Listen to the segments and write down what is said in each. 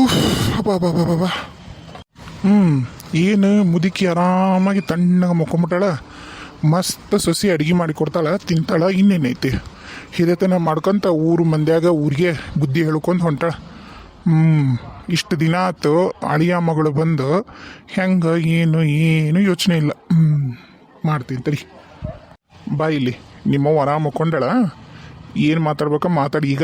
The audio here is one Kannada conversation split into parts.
ಉಫ್ ಹ್ಞೂ ಏನು ಮುದುಕಿ ಆರಾಮಾಗಿ ತಣ್ಣಗೆ ಮಕ್ಕೊಂಬಿಟ್ಟಾಳ? ಮಸ್ತ್ ಸೊಸಿ ಅಡುಗೆ ಮಾಡಿ ಕೊಡ್ತಾಳ, ತಿಂತಾಳ ಇನ್ನೇನೈತಿ ಹಿರೇತನ ಮಾಡ್ಕೊಂತ ಊರು ಮಂದ್ಯಾಗ ಊರಿಗೆ ಬುದ್ಧಿ ಹೇಳ್ಕೊಂತ ಹೊಂಟಾಳ. ಹ್ಞೂ ಇಷ್ಟು ದಿನ ಆತು ಅಳಿಯ ಮಗಳು ಬಂದು, ಹೆಂಗೆ, ಏನು ಏನು ಯೋಚನೆ ಇಲ್ಲ. ಹ್ಞೂ ಮಾಡ್ತೀನಿ ತಡಿ. ಬಾ ಇಲ್ಲಿ, ನಿಮ್ಮವ್ವ ಆರಾಮ ಮುಕ್ಕೊಂಡಳ. ಏನು ಮಾತಾಡ್ಬೇಕ ಮಾತಾಡಿ ಈಗ.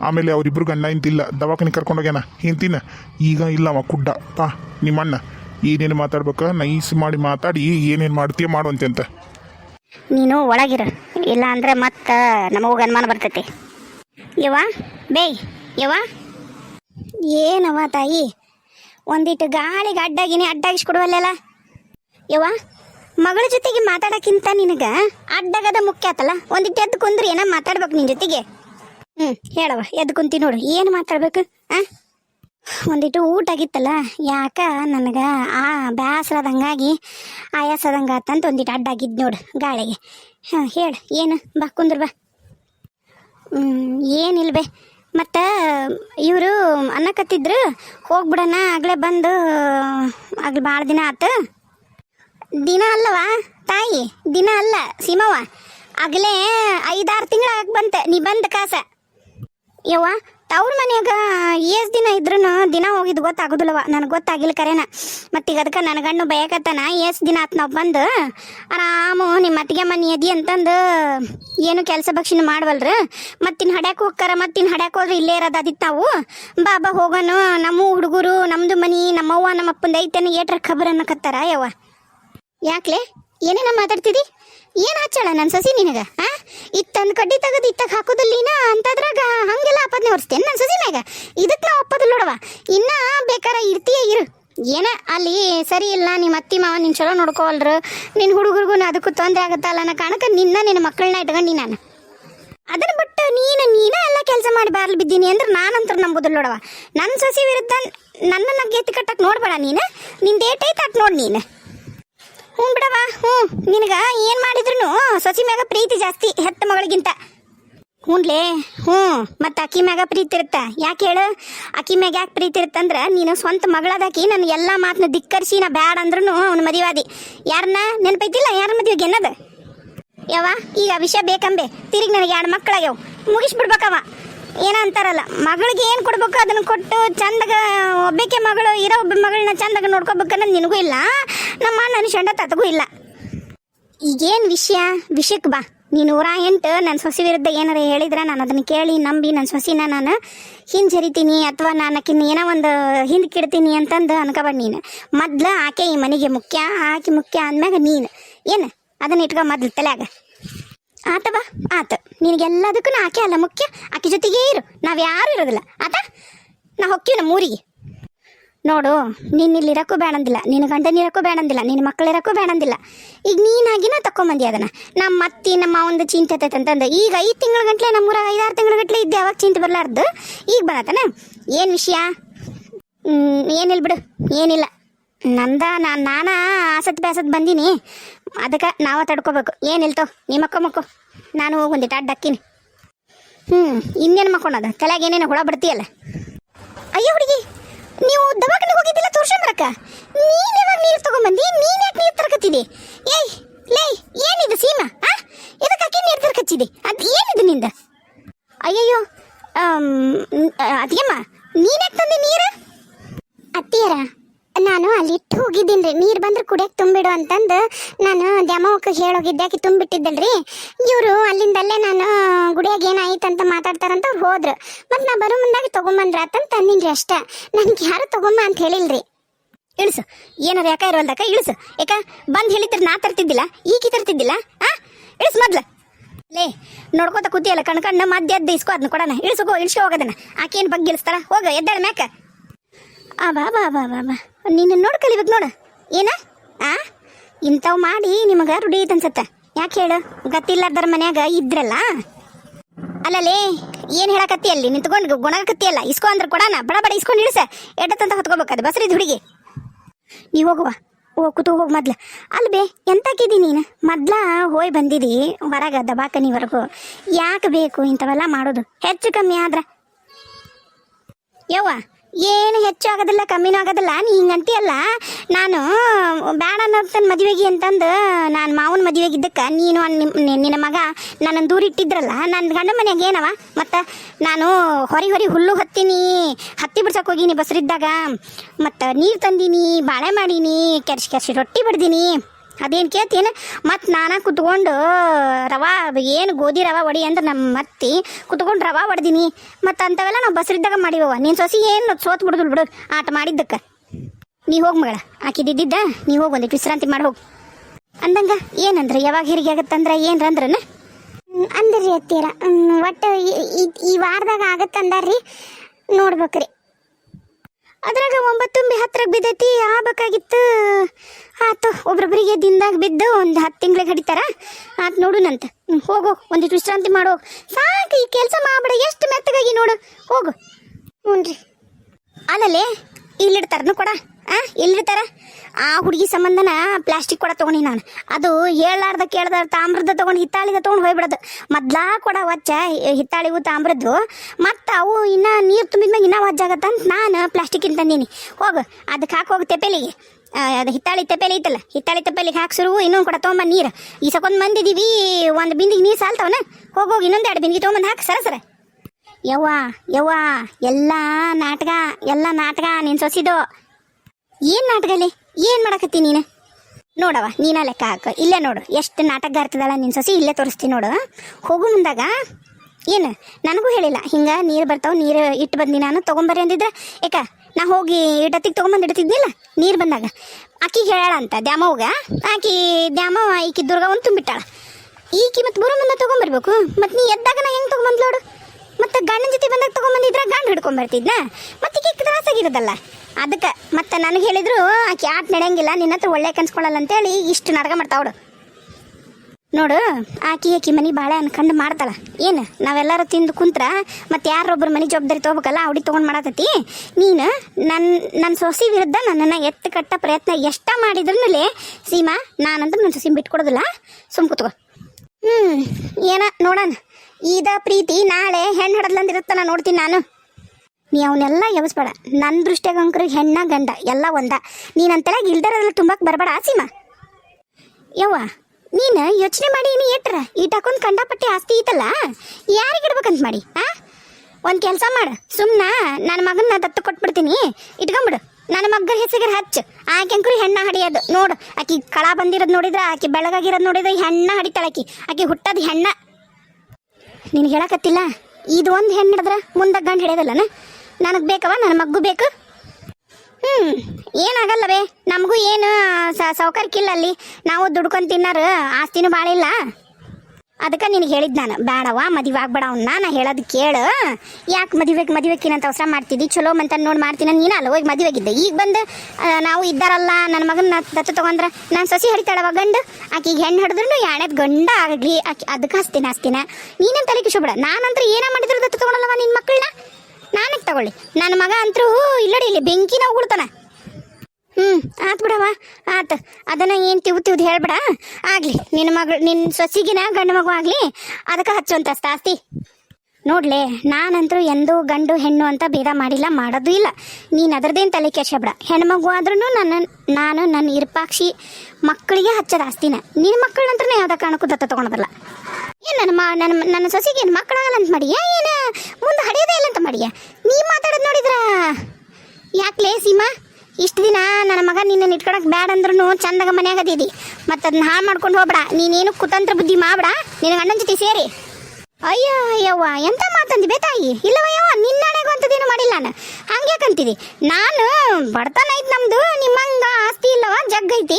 ಆಮೇಲೆ ಅವರಿಬ್ರು ಗಂಡ ಇಂತಿಲ್ಲ ದವಾಖಾನೆ ಕರ್ಕೊಂಡೋಗ್ಯಾನ ಹಿಂತಿನ ಈಗ ಇಲ್ಲವ ಕುಡ್ಡ. ಪಾ ನಿಮ್ಮಣ್ಣ. ಏನೇನು ಮಾತಾಡ್ಬೇಕ? ನೈಸ್ ಮಾಡಿ ಮಾತಾಡಿ, ಏನೇನು ಮಾಡ್ತೀಯ ಮಾಡುವಂತೆ ಅಂತ. ನೀನು ಒಳಗಿರ. ಇಲ್ಲ ಅಂದ್ರೆ ಮತ್ತೆ ನಮಗೂ ಅನುಮಾನ ಬರ್ತೈತಿ. ಯವ್ವ, ಬೇಯ್, ಯವ್ವ. ಏನವ್ವ ತಾಯಿ? ಒಂದಿಟ್ಟು ಗಾಳಿಗೆ ಅಡ್ಡಾಗಿನಿ ಅಡ್ಡಾಗಿಸ್ಕೊಡುವಲ್ಲೆಲ್ಲ. ಯವ್ವ, ಮಗಳ ಜೊತೆಗೆ ಮಾತಾಡಕ್ಕಿಂತ ನಿನಗ ಅಡ್ಡಾಗದ ಮುಖ್ಯ ಆತಲ್ಲ? ಒಂದಿಟ್ಟು ಎದ್ದು ಕುಂದ್ರಿ, ಏನ ಮಾತಾಡ್ಬೇಕು ನಿನ್ ಜೊತೆಗೆ? ಹ್ಞೂ ಹೇಳವ ಎದ್ದು ಕುಂತಿ ನೋಡು, ಏನು ಮಾತಾಡ್ಬೇಕು, ಆ? ಒಂದಿಟ್ಟು ಊಟ ಆಗಿತ್ತಲ್ಲ ಯಾಕ ನನಗೆ ಆ ಬ್ಯಾಸರದಂಗಾಗಿ ಆಯಾಸದಂಗ ಅಂತ ಒಂದಿಟ್ಟು ಅಡ್ಡಾಗಿದ್ದು ನೋಡು, ಗಾಳಿಗೆ. ಹಾಂ, ಹೇಳು, ಏನು, ಬಾ, ಕುಂದ್ರ ಬಾ. ಏನಿಲ್ಲ ಬೇ, ಮತ್ತು ಇವರು ಅನ್ನಕತ್ತಿದ್ರು ಹೋಗ್ಬಿಡಣ, ಆಗಲೇ ಬಂದು, ಆಗ್ಲಿ ಭಾಳ ದಿನ ಆತು. ದಿನ ಅಲ್ಲವಾ, ತಾಯಿ, ದಿನ ಅಲ್ಲ, ಸೀಮವ್ವ, ಆಗಲೇ ಐದಾರು ತಿಂಗಳು ಆಗಿ ಬಂತ, ನೀ ಬಂದ ಕಾಸ. ಯವ್ವ, ತವ್ರ ಮನೆಯಾಗ ಏಸ್ ದಿನ ಇದ್ರೂ ದಿನ ಹೋಗಿದ್ದು ಗೊತ್ತಾಗೋದಿಲ್ಲವ ನನಗೆ ಗೊತ್ತಾಗಿಲ್ಲ ಕರೆನ. ಈಗ ಅದಕ್ಕೆ ನನ್ನ ಗಂಡು ಬಯಕತ್ತಾನ ಏಸ್ ದಿನ ಆತ್ ನಾವು ಬಂದು? ಆರಾಮು ನಿಮ್ಮ ಅತ್ತಿಗೆ ಮನೆ ಅದಿ ಅಂತಂದು ಏನು ಕೆಲಸ ಭಕ್ಷಿನ ಮಾಡ್ವಲ್ರ? ಹಡ್ಯಾಕೆ ಹಡ್ಯಾಕ್ ಹೋಗ್ಕಾರ ಮತ್ತಿನ್ ಹಡ್ಯಾಕ ಹೋದ್ರೆ ಇಲ್ಲೇ ಇರೋದು ಅದಿತ್ತು ನಾವು. ಬಾಬಾ ಹೋಗೋನು, ನಮ್ಮ ಹುಡುಗರು ನಮ್ಮದು ಮನೆ, ನಮ್ಮವ್ವ, ನಮ್ಮಪ್ಪಂದ ಐತನ ಏಟ್ರ ಖಬರ್ ಅನ್ನಕತ್ತಾರ ಯವ್ವ. ಯಾಕ್ಲೆ? ಏನೇನ ಮಾತಾಡ್ತಿದಿ? ಏನ್ ಹಚ್ಚಳ ನನ್ನ ಸಸಿ ನಿನಗ, ಆ? ಇತ್ತಂದ್ ಕಡ್ಡಿ ತಗದ್ ಇತ್ತಗ್ ಹಾಕೋದಿಲ್ಲಿನ ಅಂತದ್ರಾಗ ಹಂಗೆಲ್ಲ ಆಪದ್ನೆ ಹೊರಿಸ್ತೇನೆ ನನ್ ಸಸಿ ಮ್ಯಾಗ? ಇದಕ್ಕೆ ಒಪ್ಪದಿಲ್ಲ ನೋಡವ ಇನ್ನ ಬೇಕಾರ ಇರ್ತೀಯ ಇರು. ಏನ, ಅಲ್ಲಿ ಸರಿ ಇಲ್ಲ ನಿಮ್ಮ ಅತ್ತಿ ಮಾವ ನಿನ್ ಚಲೋ ನೋಡ್ಕೋವಲ್ರು. ನಿನ್ನ ಹುಡುಗರಿಗೂ ಅದಕ್ಕೂ ತೊಂದರೆ ಆಗುತ್ತಲ್ಲ ಅನ್ನೋ ಕಾರಣಕ್ಕೆ ನಿನ್ನ ನಿನ್ನ ಮಕ್ಕಳನ್ನ ಇಟ್ಕೊಂಡಿ ನಾನು. ಅದನ್ನ ಬಿಟ್ಟು ನೀನು, ನೀನೇ ಎಲ್ಲ ಕೆಲಸ ಮಾಡಿ ಬಾರ್ಲಿ ಬಿದ್ದೀನಿ ಅಂದ್ರೆ ನಾನಂತರ ನಂಬುದಿಲ್ಲ ನೋಡವ ನನ್ನ ಸಸಿ ವಿರುದ್ಧ ನನ್ನನ್ನ ಗೆತ್ತಿ ಕಟ್ಟಕ್ಕೆ ನೋಡ್ಬೇಡ ನೀನು. ನಿನ್ ಏಟೈತೆ ಅಟ್ ನೋಡಿ ನೀನು. ಹ್ಞೂ ಬಿಡವ ಹ್ಞೂ. ನಿನಗ ಏನು ಮಾಡಿದ್ರು ಸೊಸಿ ಮ್ಯಾಗ ಪ್ರೀತಿ ಜಾಸ್ತಿ, ಹೆತ್ತ ಮಗಳಿಗಿಂತ. ಹ್ಞೂನ್ಲೇ ಹ್ಞೂ. ಮತ್ತು ಅಕ್ಕಿ ಮ್ಯಾಗ ಪ್ರೀತಿ ಇರುತ್ತ. ಯಾಕೆ ಹೇಳು? ಅಕ್ಕಿ ಮ್ಯಾಗ ಯಾಕೆ ಪ್ರೀತಿ ಇರುತ್ತಂದ್ರೆ ನೀನು ಸ್ವಂತ ಮಗಳದಾಕಿ ನನ್ನ ಎಲ್ಲ ಮಾತನ್ನ ಧಿಕ್ಕರಿಸಿ, ನಾ ಬ್ಯಾಡ ಅಂದ್ರೂ ಅವ್ನು ಮದಿವಾದಿ. ಯಾರನ್ನ ನೆನಪೈತಿಲ್ಲ? ಯಾರ ಮದುವೆಗೆ ಅನ್ನೋದು ಯಾವ ಈಗ ವಿಷಯ ಬೇಕಂಬೆ. ತಿರುಗಿ ನನಗೆ ಎರಡು ಮುಗಿಸ್ ಮುಗಿಸ್ಬಿಡ್ಬೇಕವ ಏನ ಅಂತಾರಲ್ಲ, ಮಗಳಿಗೆ ಏನು ಕೊಡ್ಬೇಕು ಅದನ್ನು ಕೊಟ್ಟು ಚಂದಾಗ ಒಬ್ಬಕ್ಕೆ ಮಗಳು ಇರೋ ಒಬ್ಬ ಮಗಳನ್ನ ಚಂದಾಗ ನೋಡ್ಕೋಬೇಕನ್ನೋದು ನಿನಗೂ ಇಲ್ಲ, ನಮ್ಮ ನನ್ನ ಶಂಡ ತತಗೂ ಇಲ್ಲ. ಈಗೇನು ವಿಷಯ? ವಿಷಯಕ್ಕೆ ಬಾ. ನೀನು ಊರ ಎಂಟು ನನ್ನ ಸೊಸಿ ವಿರುದ್ಧ ಏನಾರ ಹೇಳಿದ್ರೆ ನಾನು ಅದನ್ನ ಕೇಳಿ ನಂಬಿ ನನ್ನ ಸೊಸಿನ ನಾನು ಹಿಂಜರಿತೀನಿ ಅಥವಾ ನಾನು ಆಕಿನ ಏನೋ ಒಂದು ಹಿಂದೆ ಕಿಡ್ತೀನಿ ಅಂತಂದು ಅನ್ಕೋಬೇಡ ನೀನು. ಮೊದ್ಲು ಆಕೆ ಈ ಮನೆಗೆ ಮುಖ್ಯ, ಆಕೆ ಮುಖ್ಯ ಅಂದಮ್ಯಾಗ ನೀನು. ಏನು? ಅದನ್ನ ಇಟ್ಕೊ ಮೊದ್ಲು ತಲೆಯಾಗ. ಆತವಾ ಆತ. ನಿನಗೆಲ್ಲದಕ್ಕೂ ಆಕೆ ಅಲ್ಲ ಮುಖ್ಯ. ಆಕೆ ಜೊತೆಗೇ ಇರು. ನಾವು ಯಾರು ಇರೋದಿಲ್ಲ. ಆತ? ನಾ ಹೊಕ್ಕಿವಿ ನಮ್ಮ ಊರಿಗೆ. ನೋಡು ನೀನು ಇಲ್ಲಿ ಇರಕ್ಕೂ ಬೇಡಂದಿಲ್ಲ ನಿನ್ನ ಗಂಡನ ಇರಕ್ಕೂ ಬೇಡಂದಿಲ್ಲ ನಿನ್ನ ಮಕ್ಕಳು ಇರಕ್ಕೂ ಬೇಡಂದಿಲ್ಲ ಈಗ ನೀನಾಗಿನ ತಕೊಂಬಂದಿ ಅದನ್ನ. ನಮ್ಮ ಅತ್ತಿ, ನಮ್ಮ ಒಂದು ಚಿಂತೆ ಅಂತಂದು. ಈಗ ಐದು ತಿಂಗಳ ಗಂಟ್ಲೆ ನಮ್ಮೂರಾಗ ಐದಾರು ತಿಂಗಳ ಗಂಟ್ಲೆ ಇದ್ದೆ. ಯಾವಾಗ ಚಿಂತೆ ಬರಲಾರ್ದು. ಈಗ ಬರತನ? ಏನು ವಿಷಯ? ಏನಿಲ್ಲ ಬಿಡು. ಏನಿಲ್ಲ. ನಂದ ನಾನು ನಾನಾ ಆಸತ್ ಬ್ಯಾಸತ್ ಬಂದೀನಿ. ಅದಕ್ಕೆ ನಾವ ತಡ್ಕೋಬೇಕು. ಏನಿಲ್ತೋ ನೀ ಮಕ್ಕ, ಮಕ್ಕೋ. ನಾನು ಹೋಗಿ ಒಂದಿಟ್ಟು ಅಡ್ಡ ಹಾಕಿನಿ ಹ್ಞೂ ಇನ್ನೇನು ಮಕ್ಕೊಂಡದ ತಲೆಗೆ ಏನೇನು ಹುಳ ಬಿಡ್ತೀಯಲ್ಲ? ಅಯ್ಯೋ ಹುಡುಗಿ, ನೀವು ದವಾಖಾನೆ ಹೋಗಿದ್ದಿಲ್ಲ ತೋರ್ಸಂಬರಕ್ಕ ನೀನ್ ಯಾವಾಗ ನೀರು ತೊಗೊಂಬಂದಿ? ನೀನ್ ಯಾಕೆ ನೀರು ತರಕತ್ತಿದೆ? ಏಯ್ ಲೇಯ್ ಏನಿದು ಸೀಮಾ? ಆ? ಇದಕ್ಕೆ ಅಕ್ಕಿ ನೀರು ತರ್ಕಚ್ಚಿದೆ ಅದು ಏನಿದು ನಿಂದ? ಅಯ್ಯಯ್ಯೋ ಅದಿಯಮ್ಮ, ನೀನ್ ಯಾಕೆ ತಂದೆ ನೀರು? ಅತ್ತಿಯರ? ನಾನು ಅಲ್ಲಿ ಇಟ್ಟು ಹೋಗಿದ್ದೀನಿ ನೀರು ಬಂದ್ರೆ ಕುಡಿಯಕ್ಕೆ ತುಂಬಿಡು ಅಂತಂದು ನಾನು ದ್ಯಾಮವ್ವಕ್ಕೆ ಹೇಳೋಗಿದ್ದೆ ಯಾಕೆ ತುಂಬಿಟ್ಟಿದ್ದಲ್ರಿ ಇವರು ಅಲ್ಲಿಂದಲ್ಲೇ ನಾನು ಗುಡಿಯಾಗ ಏನಾಯ್ತು ಅಂತ ಮಾತಾಡ್ತಾರಂತ ಅವ್ರು ಹೋದ್ರು. ಮತ್ತು ನಾ ಬರೋ ಮುಂದಾಗ ತೊಗೊಂಬಂದ್ರ ಅಂತಂದು ತಂದಿನ್ರಿ ಅಷ್ಟೇ. ನನಗೆ ಯಾರು ತೊಗೊಂಬ ಅಂತ ಹೇಳಿಲ್ರಿ. ಇಳಿಸು. ಏನಾರ ಯಾಕ ಇರೋಲ್ದಕ್ಕ ಇಳಿಸು. ಯಾಕ ಬಂದು ಹೇಳಿದ್ರೆ ನಾ ತರ್ತಿದ್ದಿಲ್ಲ, ಈಕಿ ತರ್ತಿದ್ದಿಲ್ಲ, ಆ? ಇಳಿಸು ಮೊದ್ಲು. ಲೇ, ನೋಡ್ಕೋತ ಕೂತಿಯಲ್ಲ ಕಣ್ ಮಧ್ಯ ಎದ್ದು ಇಸ್ಕೋ ಅದನ್ನ ಕೊಡೋಣ. ಇಳಿಸ್ಕೋ ಇಳಿಸ್ಕೋ ಹೋಗೋದನ್ನ. ಆಕೇನು ಬಗ್ಗೆ ಇಳಿಸ್ತಾರ ಹೋಗ, ಎದ್ದಾಳ ಮ್ಯಾಕ. ಆ, ಬಾ ಬಾ ಬಾ ಬಾ ಬಾ. ನೀನು ನೋಡಿ ಕಲಿಬೇಕು ನೋಡು. ಏನ? ಆ? ಇಂಥವು ಮಾಡಿ ನಿಮಗೆ ರೂಢಿ ಐತೆ ಅನ್ಸತ್ತೆ. ಯಾಕೆ ಹೇಳು? ಅದರ ಮನ್ಯಾಗ ಇದ್ರಲ್ಲ? ಅಲ್ಲಲೇ, ಏನು ಹೇಳಕತ್ತಿ ಅಲ್ಲಿ? ನಿಂತ್ಕೊಂಡು ಗುಣಕತ್ತಿಯಲ್ಲ ಇಸ್ಕೊ ಅಂದ್ರೆ ಕೊಡಾನ? ಬಡ ಬಡ ಇಸ್ಕೊಂಡು ಇಳಿಸ ಎಟ್ಟತ್ತಂತ ಹೊತ್ಕೋಬೇಕದು ಬಸ್ರಿದ್ ಹುಡುಗಿ. ನೀ ಹೋಗುವ. ಓ ಕೂತು ಹೋಗಿ ಮೊದ್ಲು. ಅಲ್ಲಿ ಬೇ, ಎಂತಾಕಿದಿ ನೀನು? ಮೊದ್ಲ ಹೋಯ್ ಬಂದಿದಿ ಹೊರಗ ದಬಾಕನಿವರೆಗೂ ಯಾಕೆ ಬೇಕು ಇಂಥವೆಲ್ಲ ಮಾಡೋದು? ಹೆಚ್ಚು ಕಮ್ಮಿ ಆದ್ರ. ಯವ್ವ ಏನು ಹೆಚ್ಚು ಆಗೋದಿಲ್ಲ ಕಮ್ಮಿನೂ ಆಗೋದಿಲ್ಲ ನೀ ಹಿಂಗೆ ಅಂತೀಯಲ್ಲ ನಾನು ಬೇಡ ನನ್ನ ಮದುವೆಗೆ ಅಂತಂದು ನಾನು ಮಾವನ ಮದುವೆಗಿದ್ದಕ್ಕೆ ನೀನು ನಿಮ್ಮ ನಿನ್ನ ಮಗ ನನ್ನನ್ನು ದೂರ ಇಟ್ಟಿದ್ರಲ್ಲ ನನ್ನ ಗಂಡ ಮನೆಯಾಗ ಏನವ? ಮತ್ತು ನಾನು ಹೊರಿ ಹೊರಿ ಹುಲ್ಲು ಹತ್ತೀನಿ, ಹತ್ತಿ ಬಿಡ್ಸಕ್ಕೆ ಹೋಗೀನಿ ಬಸ್ರಿದ್ದಾಗ. ಮತ್ತು ನೀರು ತಂದೀನಿ, ಬಾಳೆ ಮಾಡೀನಿ, ಕೆರ್ಸಿ ಕೆರ್ಸಿ ರೊಟ್ಟಿ ಬಡ್ದೀನಿ. ಅದೇನು ಕೇಳ್ತೀನಿ? ಮತ್ತು ನಾನು ಕುತ್ಕೊಂಡು ರವಾ ಏನು ಗೋಧಿ ರವಾ ಒಡಿ ಅಂದ್ರೆ ನಮ್ಮ ಮತ್ತಿ ಕುತ್ಕೊಂಡು ರವಾ ಹೊಡ್ದೀನಿ ಮತ್ತು ಅಂಥವೆಲ್ಲ ನಾವು ಬಸ್ರಿದ್ದಾಗ ಮಾಡಿವವ ನೀನು ಸೊಸಿ ಏನು ಸೋತ್ ಬಿಡುದಿಲ್ಲ ಬಿಡು. ಆಟ ಮಾಡಿದ್ದಕ್ಕೆ. ನೀ ಹೋಗಿ ಮಗಳ. ಆಕಿದ್ದಿದ್ದ ನೀ ಹೋಗಿ ಒಂದಿಟ್ಟು ವಿಶ್ರಾಂತಿ ಮಾಡಿ ಹೋಗು. ಅಂದಂಗ ಏನಂದ್ರೆ ಯಾವಾಗ ಹೆರಿಗೆ ಆಗತ್ತಂದ್ರೆ ಏನು ಅಂದ್ರನ? ಅಂದ್ರಿ ಅತ್ತೀರ ಒಟ್ಟು ಈ ವಾರದಾಗ ಆಗತ್ತಂದಾರ್ರಿ. ನೋಡ್ಬೇಕ್ರಿ. ಅದ್ರಾಗ ಒಂಬತ್ತು ತುಂಬಿ ಹತ್ರಕ್ಕೆ ಬಿದ್ದೈತಿ ಆಗ್ಬೇಕಾಗಿತ್ತು. ಆತು ಒಬ್ರೊಬ್ರಿಗೆ ದಿನದಾಗ ಬಿದ್ದು ಒಂದು ಹತ್ತು ತಿಂಗಳಿಗೆ ಹಡಿತಾರ. ಆತು ನೋಡುನಂತ ನಂತ. ಹೋಗು ಒಂದಿಷ್ಟು ವಿಶ್ರಾಂತಿ ಮಾಡೋ. ಸಾಕು ಈ ಕೆಲಸ ಮಾಡಬೇಡ ಎಷ್ಟು ಮೆತ್ತಗಾಗಿ ನೋಡು. ಹೋಗು. ಹ್ಞೂ ರೀ. ಅಲ್ಲಲ್ಲೇ ಇಲ್ಲಿಡ್ತಾರನು ಕೊಡ. ಆ ಇಲ್ಲಿಡ್ತಾರ ಆ ಹುಡುಗಿ ಸಂಬಂಧನ ಪ್ಲಾಸ್ಟಿಕ್ ಕೊಡ ತೊಗೊಂಡಿ ನಾನು. ಅದು ಹೇಳಾರ್ದ ಕೇಳ್ದ ತಾಮ್ರದ ತೊಗೊಂಡು ಹಿತ್ತಾಳಿದ ತೊಗೊಂಡು ಹೋಗ್ಬಿಡೋದು. ಮೊದ್ಲಾ ಕೊಡ ವಚ್ಚ ಹಿತ್ತಾಳಿವು ತಾಮ್ರದ್ದು. ಮತ್ತು ಅವು ಇನ್ನ ನೀರು ತುಂಬಿದ್ಮ್ಯಾಗ ಇನ್ನೂ ವಜ್ಜಾಗತ್ತಂತ ನಾನು ಪ್ಲಾಸ್ಟಿಕ್ ತಂದೀನಿ. ಹೋಗು ಅದಕ್ಕೆ ಹಾಕಿ ಹೋಗು ತೆಪೆಲಿಗೆ. ಆ, ಅದು ಹಿತ್ತಾಳಿ ತಪ್ಪೆಲಿ ಐತಲ್ಲ, ಹಿತ್ತಾಳಿ ತೆಪೆಲಿಗೆ ಹಾಕ್ಸಿರು ಇನ್ನೊಂದು ಕೂಡ ತೊಗೊಂಬಂದು ನೀರು. ಈ ಸಕೊಂದು ಮಂದಿದೀವಿ, ಒಂದು ಬಿಂದಿಗೆ ನೀರು ಸಾಲ್ತಾವನ? ಹೋಗೋಗಿ ಇನ್ನೊಂದು ಎರಡು ಬಿಂದಿಗೆ ತೊಗೊಂಬಂದು ಹಾಕಿ, ಸರ ಸರ. ಯವ್ವ ಯವ್ವ, ಎಲ್ಲ ನಾಟಕ ಎಲ್ಲ ನಾಟಕ ನೀನು ಸೊಸಿದು. ಏನು ನಾಟಕಲ್ಲಿ? ಏನು ಮಾಡಕತ್ತಿ ನೀನು? ನೋಡವ ನೀನ ಲೆಕ್ಕ ಹಾಕ, ಇಲ್ಲೇ ನೋಡು. ಎಷ್ಟು ನಾಟಕ ಗರ್ತದಳ ನಿನ್ನ ಸೊಸಿ, ಇಲ್ಲೇ ತೋರಿಸ್ತೀನಿ ನೋಡು. ಹೋಗು ಮುಂದಾಗ, ಏನು? ನನಗೂ ಹೇಳಿಲ್ಲ, ಹಿಂಗೆ ನೀರು ಬರ್ತಾವ, ನೀರು ಇಟ್ಟು ಬಂದಿ ನಾನು, ತೊಗೊಂಬರ್ರಿ ಅಂದಿದ್ರೆ, ಏಕ ನಾ ಹೋಗಿ ಇಡತ್ತಿಗೆ ತೊಗೊಂಬಂದು ಇಡ್ತಿದ್ನಿಲ್ಲ ನೀರು ಬಂದಾಗ. ಆಕಿಗೆ ಹೇಳ ಅಂತ ದ್ಯಾಮವ್ಗ ಆಕಿ ದ್ಯಾಮವ್ವ ಈಕಿ ದುರ್ಗವನ್ನು ತುಂಬಿಟ್ಟಾಳ. ಈಕಿ ಮತ್ತೆ ಬರೋ ಮುಂದೆ ತೊಗೊಂಬರ್ಬೇಕು. ಮತ್ತು ನೀ ಎದ್ದಾಗ ನಾ ಹೆಂಗೆ ತೊಗೊಂಬಂದ್ಲೋಡು ಮತ್ತು ಗಂಡನ ಜೊತೆ ಬಂದಾಗ ತಗೊಂಬಂದಿದ್ರ ಗಂಡ ಹಿಡ್ಕೊಂಬರ್ತಿದ್ನ ಮತ್ತೆ ಈಕೆ ತ್ರಾಸಾಗಿರೋದಲ್ಲ ಅದಕ್ಕೆ ಮತ್ತು ನನಗೆ ಹೇಳಿದ್ರು, ಆಕೆ ಆಟ ನಡೆಯಂಗಿಲ್ಲ ನಿನ್ನ ಹತ್ರ ಒಳ್ಳೆ ಕನ್ಸ್ಕೊಳ್ಳಲ್ಲ ಅಂತೇಳಿ ಇಷ್ಟು ನಾಟಕ ಮಾಡ್ತಾವಳು ನೋಡು, ಆಕಿ ಆಕಿ ಮನೆ ಬಾಳೆ ಅನ್ಕಂಡು ಮಾಡ್ತಾಳ. ಏನು, ನಾವೆಲ್ಲಾರು ತಿಂದು ಕುಂತ್ರ ಮತ್ತೆ ಯಾರೊಬ್ಬರು ಮನೆ ಜವಾಬ್ದಾರಿ ತಗೋಬೇಕಲ್ಲ ಅವಡಿ ತಗೊಂಡ್ ಮಾಡತತಿ ನೀನು ನನ್ನ ನನ್ನ ಸೊಸಿ ವಿರುದ್ಧ ನನ್ನನ್ನು ಎತ್ತು ಕಟ್ಟ ಪ್ರಯತ್ನ ಎಷ್ಟ ಮಾಡಿದ್ರೂ ಸೀಮಾ ನಾನಂದ್ರೆ ನನ್ನ ಸೊಸಿ ಬಿಟ್ಕೊಡೋದಿಲ್ಲ ಸುಮ್ ಕುತ್ಕೋ. ಹ್ಞೂ ಏನ, ನೋಡೋಣ. ಈದ ಪ್ರೀತಿ ನಾಳೆ ಹೆಣ್ಣು ನಾ ನೋಡ್ತೀನಿ ನಾನು. ನೀ ಅವನ್ನೆಲ್ಲ ಎಬಸ್ಬೇಡ. ನನ್ನ ದೃಷ್ಟಿಯಾಗ ಅಂಕರು ಹೆಣ್ಣ ಗಂಡ, ಎಲ್ಲ ಒಂದ. ನೀನಂತೆಲ್ಲ ಇಲ್ದರಲ್ಲ ತುಂಬಕ್ಕೆ ಬರಬೇಡ ಸೀಮಾ. ಯವ್ವ ನೀನು ಯೋಚನೆ ಮಾಡಿ ಏನು ಎಟ್ರ ಈಟಕ್ಕೊಂದು ಕಂಡಪಟ್ಟಿ ಆಸ್ತಿ ಐತಲ್ಲ? ಯಾರಿಗೆ ಇಡ್ಬೇಕಂತ ಮಾಡಿ, ಆ? ಒಂದು ಕೆಲಸ ಮಾಡು. ಸುಮ್ಮನ ನನ್ನ ಮಗನ್ನ ದತ್ತು ಕೊಟ್ಬಿಡ್ತೀನಿ. ಇಟ್ಕೊಂಬಿಡು. ನನ್ನ ಮಗ್ಗರ ಹೆಸರಿಗೆ ಹಚ್ಚು. ಆಕೆ ಅಂಕರು ಹೆಣ್ಣ ಹಡಿಯೋದು. ನೋಡು, ಆಕಿ ಕಳ ಬಂದಿರೋದು ನೋಡಿದ್ರೆ, ಆಕಿ ಬೆಳಗಾಗಿರೋದು ನೋಡಿದ್ರೆ ಹೆಣ್ಣ ಹಡಿತಾಳೆ ಆಕಿ. ಆಕಿ ಹುಟ್ಟದ ಹೆಣ್ಣ. ನಿನಗೆ ಹೇಳಕತ್ತಿಲ್ಲ? ಇದು ಒಂದು ಹೆಣ್ಣು ಹಿಡಿದ್ರೆ ಮುಂದೆ ಗಂಡು ಹಿಡಿಯೋದಲ್ಲನ? ನನಗೆ ಬೇಕವ ನನ್ನ ಮಗ್ಗು ಬೇಕು? ಹ್ಞೂ ಏನಾಗಲ್ಲವೇ ನಮಗೂ ಏನು ಸೌಕರ್ಯಕ್ಕಿಲ್ಲ ಅಲ್ಲಿ ನಾವು ದುಡ್ಕೊಂಡು ತಿನ್ನಾರು ಆಸ್ತಿನೂ ಭಾಳ ಇಲ್ಲ. ಅದಕ್ಕೆ ನಿನಗೆ ಹೇಳಿದ್ ನಾನು ಬೇಡವ ಮದುವೆ ಆಗ್ಬೇಡ ಅವ್ನ. ನಾನು ಹೇಳೋದು ಕೇಳು. ಯಾಕೆ ಮದುವೆಗೆ ಮದುವೆಕ್ಕಿನಂತ ಅವಸರ ಮಾಡ್ತಿದ್ದಿ? ಚಲೋ ಮಂತ ನೋಡಿ ಮಾಡ್ತೀನಿ ನೀನು ಅಲ್ಲ? ಹೋಗಿ ಮದುವೆಗಿದ್ದೆ ಈಗ ಬಂದು ನಾವು ಇದ್ದಾರಲ್ಲ ನನ್ನ ಮಗನ ದತ್ತು ತಗೊಂಡ್ರೆ, ನಾನು ಸಸಿ ಹಿಡಿತಾಳವ ಗಂಡು? ಆಕಿಗೆ ಹೆಣ್ಣು ಹಿಡಿದ್ರು ಯಾಣೆದ್ ಗಂಡ ಆಗಲಿ. ಆಕೆ ಅದಕ್ಕೆ ಹಸ್ತೀನಿ ಹಸ್ತೀನಿ ನೀನೇನು ತಲೆ ಕಿಶೋಬೇಡ ನಾನಂತ್ರ ಏನ ಮಾಡಿದ್ರು ದತ್ತು ತೊಗೊಂಡಲ್ಲವ ನಿನ್ನ ಮಕ್ಕಳನ್ನ ನಾನಕ್ಕೆ ತಗೊಳ್ಳಿ. ನನ್ನ ಮಗ ಅಂತರೂ ಇಲ್ಲಡಿ ಇಲ್ಲಿ ಬೆಂಕಿನ ಉಗುಳ್ತಾನ ಹ್ಞೂ ಆತ್ ಬಿಡವ ಆತು. ಅದನ್ನು ಏನು ತಿವ್ ತಿವ್ದು ಹೇಳ್ಬೇಡ. ಆಗಲಿ ನಿನ್ನ ಮಗಳು ನಿನ್ನ ಸೊಸಿಗಿನ ಗಂಡು ಮಗು ಆಗಲಿ, ಅದಕ್ಕೆ ಹಚ್ಚುವಂಥ ಆಸ್ತಿ. ನೋಡ್ಲೆ, ನಾನಂತರೂ ಎಂದೂ ಗಂಡು ಹೆಣ್ಣು ಅಂತ ಭೇದ ಮಾಡಿಲ್ಲ, ಮಾಡೋದು ಇಲ್ಲ. ನೀನು ಅದರದೇನು ತಲೆ ಕೆಡ್ಸಬೇಡ ಹೆಣ್ಮಗು ಆದ್ರೂ ನನ್ನ, ನಾನು ನನ್ನ ಇರ್ಪಾಕ್ಷಿ ಮಕ್ಕಳಿಗೆ ಹಚ್ಚದ ಆಸ್ತಿನ. ನಿನ್ನ ಮಕ್ಕಳಂತ್ರ ಯಾವುದೇ ಕಾರಣಕ್ಕೂ ದತ್ತ ತಗೊಳೋದಲ್ಲ ಏನು ನನ್ನ ನನ್ನ ನನ್ನ ಸೊಸೆಗೆ ಏನು ಮಕ್ಕಳಾಗಲ್ಲ ಅಂತ ಮಾಡಿಯಾ? ಏನು? ಮುಂದೆ ಹಡಿಯೋದೇ ಇಲ್ಲ ಅಂತ ಮಾಡಿಯ? ನೀ ಮಾತಾಡೋದು ನೋಡಿದ್ರ? ಯಾಕ್ಲೇ ಸೀಮಾ? ಇಷ್ಟು ದಿನ ನನ್ನ ಮಗ ನಿನ್ನ ಇಟ್ಕೊಳಕ್ ಬ್ಯಾಡ ಅಂದ್ರೂ ಚಂದಾಗ ಮನೆಯಾಗದಿದಿ ಮತ್ತೆ ಅದನ್ನ ಹಾಳು ಮಾಡ್ಕೊಂಡು ಹೋಗ್ಬೇಡ. ನೀನೇನು ಕುತಂತ್ರ ಬುದ್ಧಿ ಮಾಡ್ಬೇಡ. ನಿನ್ನ ಗಂಡನ ಜೊತೆ ಸೇರಿ. ಅಯ್ಯೋ, ಅಯ್ಯವ್ವ, ಎಂತ ಮಾತಂದಿ ಬೇ ತಾಯಿ? ಇಲ್ಲವಯ್ಯವ್ವ ನಿನ್ನಡೆಗೂ ಅಂತದೇನು ಮಾಡಿಲ್ಲ ನಾನು. ಹಂಗ್ಯಾಕಂತಿದಿ ನಾನು ಬಡತನ ಐತ್ ನಮ್ದು, ನಿಮ್ಮಂಗ ಆಸ್ತಿ ಇಲ್ಲವ ಜಗ್ ಐತಿ.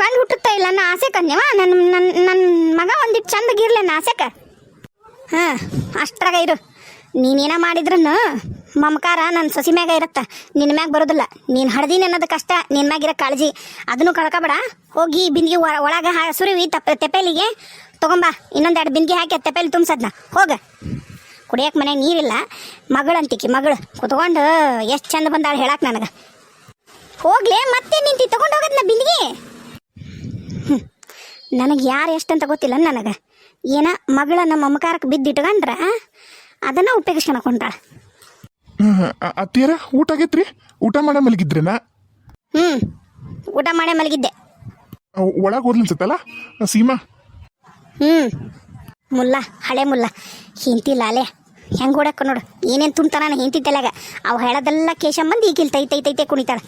ಬಂದು ಹುಟ್ಟುತ್ತ ಇಲ್ಲ, ನಾ ಆಸೆ ಕಂದೇವ ನನ್ನ ನನ್ನ ನನ್ನ ಮಗ ಒಂದಿಟ್ಟು ಚಂದಗಿರ್ಲಿ ನಾ ಆಸೆಕ. ಹಾಂ, ಅಷ್ಟ್ರಾಗ ಇರು. ನೀನೇನ ಮಾಡಿದ್ರು ಮಮಕಾರ ನನ್ನ ಸೊಸಿ ಮ್ಯಾಗ ಇರತ್ತ ನಿನ್ನ ಮ್ಯಾಗ ಬರೋದಿಲ್ಲ. ನೀನು ಹಡ್ದೀನಿ ಅನ್ನೋದು ಕಷ್ಟ ನಿನ್ನ ಮ್ಯಾಗ ಇರೋ ಕಾಳಜಿ. ಅದನ್ನು ಕಳ್ಕೊಬೇಡ. ಹೋಗಿ ಬಿಂದಿಗೆ ಒಳಗೆ ಸುರಿವಿ ತಪ್ಪ ತೆಪೇಲಿಗೆ ತಗೊಂಬಾ ಇನ್ನೊಂದೆರಡು ಬಿಂದಿಗೆ ಹಾಕಿ ತೆಪೇಲಿ ತುಂಬಿಸದ್ನ. ಹೋಗ. ಕುಡಿಯೋಕೆ ಮನೆ ನೀರಿಲ್ಲ. ಮಗಳಂತಿಕಿ ಮಗಳು. ಕುತ್ಕೊಂಡು ಎಷ್ಟು ಚಂದ ಬಂದಾಳು ಹೇಳಕ್ ನನಗೆ. ಹೋಗ್ಲೇ ಮತ್ತೆ ನಿಂತಿ ತಗೊಂಡು ಹೋಗದ್ನ ಬಿಂದಿಗೆ? ನನಗೆ ಯಾರು ಎಷ್ಟಂತ ಗೊತ್ತಿಲ್ಲ ನನಗೆ. ಏನ ಮಗಳ ನಮ್ಮ ಮಮಕಾರಕ್ಕೆ ಬಿದ್ದಿಟ್ಕೊಂಡ್ರ ಅದನ್ನು ಉಪಯೋಗಿಸ್ಕೊಳಕೊಂಡ್ರ ಅತ್ತಿಯರ ಊಟ ಆಗೈತ್ರಿ? ಊಟ ಮಾಡ ಮಲಗಿದ್ರೇನ? ಹ್ಞೂ ಊಟ ಮಾಡೇ ಮಲಗಿದ್ದೆ. ಒಳಗೆ ಹೋದ್ಲಿ ಅನ್ಸತ್ತಲ್ಲ ಸೀಮಾ ಹ್ಞೂ ಮುಲ್ಲ, ಹಳೆ ಮುಲ್ಲ. ಹಿಂತಿ ಲಾಲೆ. ಹೆಂಗೆ ಓಡಕ್ಕ ನೋಡು. ಏನೇನು ತುಂಬ್ತಾನ ಹಿಂತಿ ತಲೆಗ ಅವು ಹೇಳೋದೆಲ್ಲ ಕೇಶ ಬಂದು ಈಗಿಲ್ ತೈ ತೈ ತೈತೆ ಕುಣಿತಾಳ.